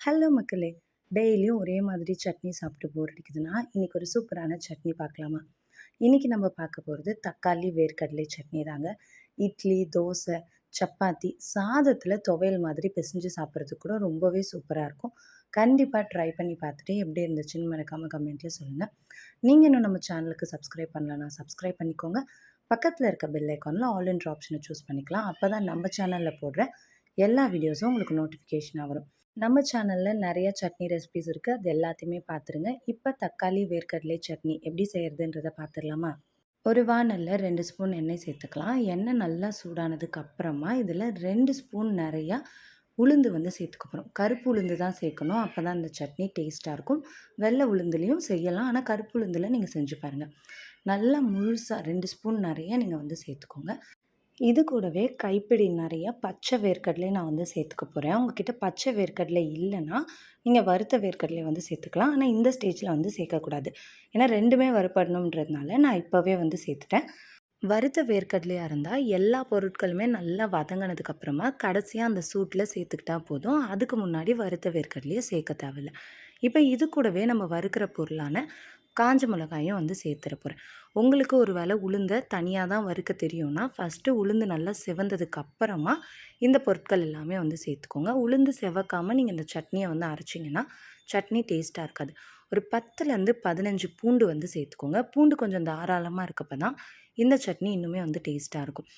Hello மக்களே. டெய்லியும் ஒரே மாதிரி சட்னி சாப்பிட்டு போர் அடிக்குதுன்னா இன்றைக்கி ஒரு சூப்பரான சட்னி பார்க்கலாமா? இன்றைக்கி நம்ம பார்க்க போகிறது தக்காளி வேர்க்கடலை சட்னி தாங்க. இட்லி தோசை சப்பாத்தி சாதத்தில் துவையல் மாதிரி பிசைஞ்சு சாப்பிட்றதுக்கு கூட ரொம்பவே சூப்பராக இருக்கும். கண்டிப்பாக ட்ரை பண்ணி பார்த்துட்டு எப்படி இருந்துச்சுன்னு மறக்காமல் கமெண்ட்டில் சொல்லுங்கள் நீங்கள் இன்னும் நம்ம சேனலுக்கு சப்ஸ்கிரைப் பண்ணலன்னா சப்ஸ்கிரைப் பண்ணிக்கோங்க. பக்கத்தில் இருக்க பெல் ஐக்கானில் ஆல் இன்ட்ரு ஆப்ஷனை சூஸ் பண்ணிக்கலாம். அப்போ தான் நம்ம சேனலில் போடுற எல்லா வீடியோஸும் உங்களுக்கு நோட்டிஃபிகேஷனாக வரும். நம்ம சேனலில் நிறைய சட்னி ரெசிபிஸ் இருக்குது அது எல்லாத்தையுமே பார்த்துருங்க. இப்போ தக்காளி வேர்க்கடலை சட்னி எப்படி செய்கிறதுன்றதை பார்த்துடலாமா? ஒரு வானலில் ரெண்டு ஸ்பூன் எண்ணெய் சேர்த்துக்கலாம். எண்ணெய் நல்லா சூடானதுக்கு அப்புறமா இதில் ரெண்டு ஸ்பூன் நிறையா உளுந்து வந்து சேர்த்துக்க போகிறோம் கருப்பு உளுந்து தான் சேர்க்கணும். அப்போ தான் இந்த சட்னி டேஸ்ட்டாக இருக்கும். வெள்ளை உளுந்துலேயும் செய்யலாம். ஆனால் கருப்பு உளுந்தில் நீங்கள் செஞ்சு பாருங்கள் நல்லா முழுசாக ரெண்டு ஸ்பூன் நிறைய நீங்கள் வந்து சேர்த்துக்கோங்க. இது கூடவே கைப்பிடி நிறைய பச்சை வேர்க்கடலையும் நான் வந்து சேர்த்துக்க போகிறேன் உங்ககிட்ட பச்சை வேர்க்கடலை இல்லைன்னா நீங்கள் வறுத்த வேர்க்கடலை வந்து சேர்த்துக்கலாம். ஆனால் இந்த ஸ்டேஜில் வந்து சேர்க்கக்கூடாது ஏன்னா ரெண்டுமே வறுப்படணுன்றதுனால நான் இப்போவே வந்து சேர்த்துட்டேன். வறுத்த வேர்க்கடலையாக இருந்தால் எல்லா பொருட்களுமே நல்லா வதங்கினதுக்கப்புறமா கடைசியாக அந்த சூட்டில் சேர்த்துக்கிட்டா போதும். அதுக்கு முன்னாடி வறுத்த வேர்க்கடலையை சேர்க்க தேவையில்லை. இப்போ இது கூடவே நம்ம வறுக்கிற பொருளான காஞ்ச மிளகாயும் வந்து சேர்த்துற போகிறேன் உங்களுக்கு ஒரு வேளை உளுந்த தனியாக தான் வறுக்க தெரியும்னா ஃபஸ்ட்டு உளுந்து நல்லா சிவந்ததுக்கு அப்புறமா இந்த பொருட்கள் எல்லாமே வந்து சேர்த்துக்கோங்க. உளுந்து செவக்காமல் நீங்கள் இந்த சட்னியை வந்து அரைச்சிங்கன்னா சட்னி டேஸ்ட்டாக இருக்காது. ஒரு பத்துலேருந்து பதினஞ்சு பூண்டு வந்து சேர்த்துக்கோங்க. பூண்டு கொஞ்சம் தாராளமாக இருக்கப்போ தான் இந்த சட்னி இன்னுமே வந்து டேஸ்ட்டாக இருக்கும்.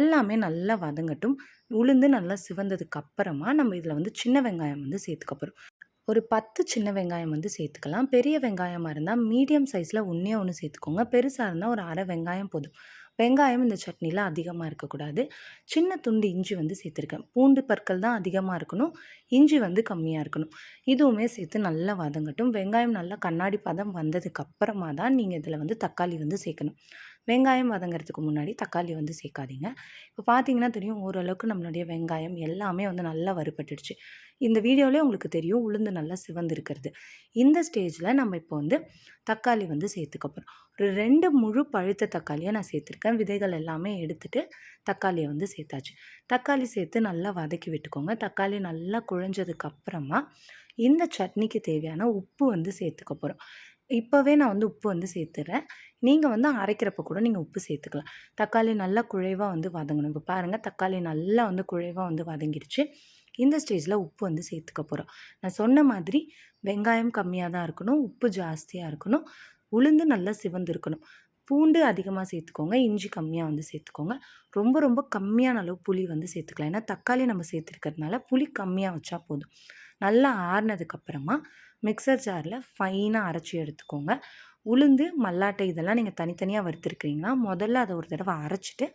எல்லாமே நல்லா வதங்கட்டும். உளுந்து நல்லா சிவந்ததுக்கு அப்புறமா நம்ம இதில் வந்து சின்ன வெங்காயம் வந்து சேர்த்துக்க போகிறோம் ஒரு பத்து சின்ன வெங்காயம் வந்து சேர்த்துக்கலாம். பெரிய வெங்காயமாக இருந்தால் மீடியம் சைஸில் ஒன்றே ஒன்று சேர்த்துக்கோங்க. பெருசாக இருந்தால் ஒரு அரை வெங்காயம் போதும். வெங்காயம் இந்த சட்னியில் அதிகமாக இருக்கக்கூடாது. சின்ன துண்டு இஞ்சி வந்து சேர்த்துருக்கேன். பூண்டு பற்கள் தான் அதிகமாக இருக்கணும். இஞ்சி வந்து கம்மியாக இருக்கணும். இதுவுமே சேர்த்து நல்லா வதங்கட்டும். வெங்காயம் நல்லா கண்ணாடி பதம் வந்ததுக்கு அப்புறமா தான் நீங்கள் இதில் வந்து தக்காளி வந்து சேர்க்கணும். வெங்காயம் வதங்கிறதுக்கு முன்னாடி தக்காளி வந்து சேர்க்காதீங்க. இப்போ பார்த்தீங்கன்னா தெரியும் ஓரளவுக்கு நம்மளுடைய வெங்காயம் எல்லாமே வந்து நல்லா வறுபட்டுடுச்சு. இந்த வீடியோலேயே உங்களுக்கு தெரியும் உளுந்து நல்லா சிவந்து இந்த ஸ்டேஜில் நம்ம இப்போ வந்து தக்காளி வந்து சேர்த்துக்க போகிறோம் ஒரு ரெண்டு முழு பழுத்த தக்காளியை நான் சேர்த்துருக்கேன். விதைகள் எல்லாமே எடுத்துகிட்டு தக்காளியை வந்து சேர்த்தாச்சு. தக்காளி சேர்த்து நல்லா வதக்கி விட்டுக்கோங்க. தக்காளி நல்லா குழஞ்சதுக்கு அப்புறமா இந்த சட்னிக்கு தேவையான உப்பு வந்து சேர்த்துக்க போகிறோம் இப்போவே நான் வந்து உப்பு வந்து சேர்த்துறேன். நீங்கள் வந்து அரைக்கிறப்ப கூட நீங்கள் உப்பு சேர்த்துக்கலாம். தக்காளி நல்லா குழைவாக வந்து வதங்கணும். இப்போ பாருங்கள் தக்காளி நல்லா வந்து குழைவாக வந்து வதங்கிடுச்சு இந்த ஸ்டேஜில் உப்பு வந்து சேர்த்துக்க போகிறோம் நான் சொன்ன மாதிரி வெங்காயம் கம்மியாக தான் இருக்கணும் உப்பு ஜாஸ்தியாக இருக்கணும் உளுந்து நல்லா சிவந்து இருக்கணும் பூண்டு அதிகமாக சேர்த்துக்கோங்க இஞ்சி கம்மியாக வந்து சேர்த்துக்கோங்க. ரொம்ப ரொம்ப கம்மியான அளவு புளி வந்து சேர்த்துக்கலாம். ஏன்னா தக்காளி நம்ம சேர்த்துருக்கிறதுனால புளி கம்மியாக வச்சா போதும். நல்லா ஆறினதுக்கப்புறமா மிக்சர் ஜாரில் ஃபைனாக அரைச்சி எடுத்துக்கோங்க. உளுந்து மல்லாட்டை இதெல்லாம் நீங்கள் தனித்தனியாக வறுத்துருக்கிறீங்கன்னா முதல்ல அதை ஒரு தடவை அரைச்சிட்டு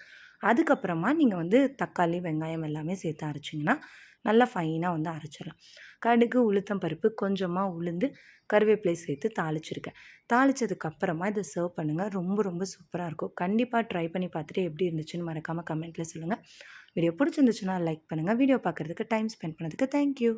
அதுக்கப்புறமா நீங்கள் வந்து தக்காளி வெங்காயம் எல்லாமே சேர்த்து அரைச்சிங்கன்னா நல்லா ஃபைனாக வந்து அரைச்சிடலாம். கடுகு உளுத்தம் பருப்பு கொஞ்சமாக உளுந்து கருவேப்பிலை சேர்த்து தாளிச்சிருக்கேன். தாளித்ததுக்கப்புறமா இதை சர்வ் பண்ணுங்கள் ரொம்ப ரொம்ப சூப்பராக இருக்கும். கண்டிப்பாக ட்ரை பண்ணி பார்த்துட்டு எப்படி இருந்துச்சுன்னு மறக்காமல் கமெண்ட்டில் சொல்லுங்கள் வீடியோ பிடிச்சிருந்துச்சுன்னா லைக் பண்ணுங்கள் வீடியோ பார்க்குறதுக்கு டைம் ஸ்பெண்ட் பண்ணதுக்கு தேங்க்யூ